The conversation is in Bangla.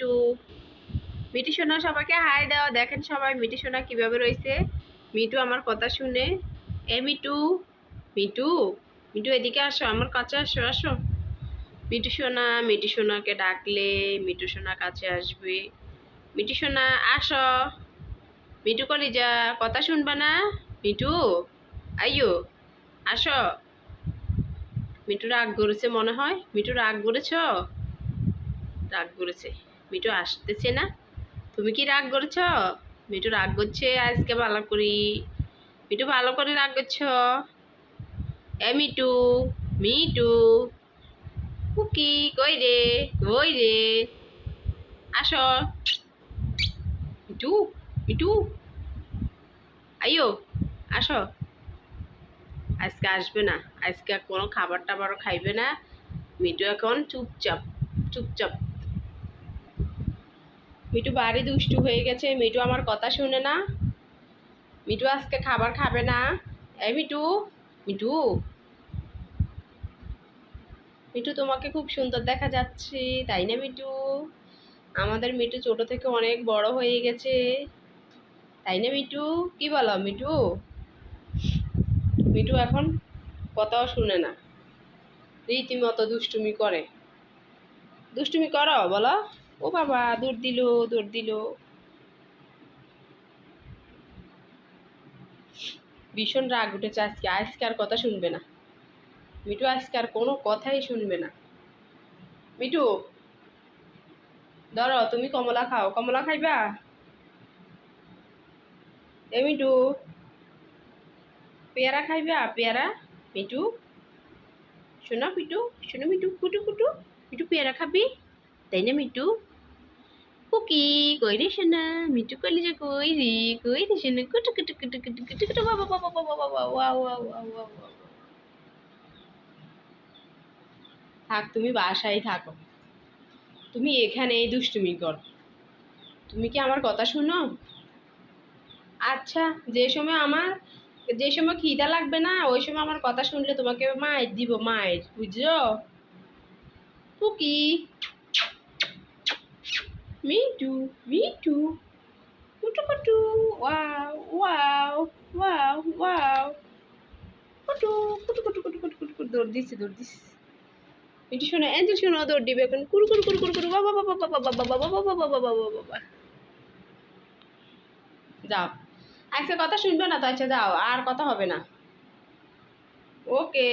মিটু মিটু সোনা সবাইকে হাই দাও। দেখেন সবাই মিটু সোনা কীভাবে রয়েছে। মিটু আমার কথা শুনে। এ মিটু মিটু মিটু এদিকে আসো, আমার কাছে আসো আসো। মিটু সোনা মিটু সোনাকে ডাকলে মিটু সোনা কাছে আসবে। মিটু সোনা, আসো। মিটু কলিজা, কথা শুনবা না? মিটু আইয়ো, আসো। মিটু রাগ করেছে মনে হয়। মিটু রাগ করেছ? রাগ করেছে। মিটু আসতেছে না। তুমি কি রাগ করেছ? মিটু রাগ করছে, আজকে ভালো করি। মিটু ভালো করে রাগ করছ? এ মিটু মিটু কুকি কই রে কই রে? আসো। মিটু মিটু আইয়ো, আসো। আজকে আসবে না। আজকে কোনো খাবার টাবারও খাইবে না। মিটু এখন চুপচাপ চুপচাপ। মিটু বাড়ি দুষ্টু হয়ে গেছে। মিটু আমার কথা শুনে না। মিটু আজকে খাবার খাবে না। এই মিটু মিটু মিটু তোমাকে খুব সুন্দর দেখা যাচ্ছে, তাই না মিটু আমাদের মিটু ছোট থেকে অনেক বড় হয়ে গেছে। তাই না মিটু কি বলো মিটু মিটু এখন কথাও শুনে না। রীতিমতো দুষ্টুমি করে। দুষ্টুমি করো, বলো। ও বাবা, দৌড় দিল দৌড় দিল। ভীষণ রাগ উঠেছে আজকে আজকে আর কথা শুনবে না। মিটু আজকে আর কোনো কথাই শুনবে না। মিটু ধরো, তুমি কমলা খাও, কমলা খাইবা? এ মিটু পেয়ারা খাইবা, পেয়ারা? মিটু শোনো মিটু শোনো মিটু কুটু কুটু মিটু পেয়ারা খাবি? তাই না মিটু কুকি কই রে শোনা মিটু কলি যে কই রে কই রে শোনা কুটু কুটু কুটু কুটু কুটু কুটু বাবা বাবা বাবা বাবা ওয়া ওয়া ওয়া ওয়া থাক তুমি বাসায় থাকো তুমি এখানেই দুষ্টুমি কর তুমি কি আমার কথা শুনো আচ্ছা যে সময় আমার যে সময় খিদা লাগবে না ওই সময় আমার কথা শুনলে তোমাকে মায়ের দিব মায়ের বুঝছ কুকি মিটু মিটু কুটু কুটু ওয়াও ওয়াও ওয়াও ওয়াও কুটু কুটু কুটু কুটু কুটু কুটু কুটু দৌড় দিচ্ছে দৌড় দিচ্ছে মিটু শোনো অ্যাঞ্জেল শোনো দৌড় দিবে এখন কুরু কুরু কুরু কুরু কুরু বাবা বাবা বাবা বাবা বাবা বাবা বাবা বাবা বাবা যাও আজকে কথা শুনবে না তো আচ্ছা যাও আর কথা হবে না ওকে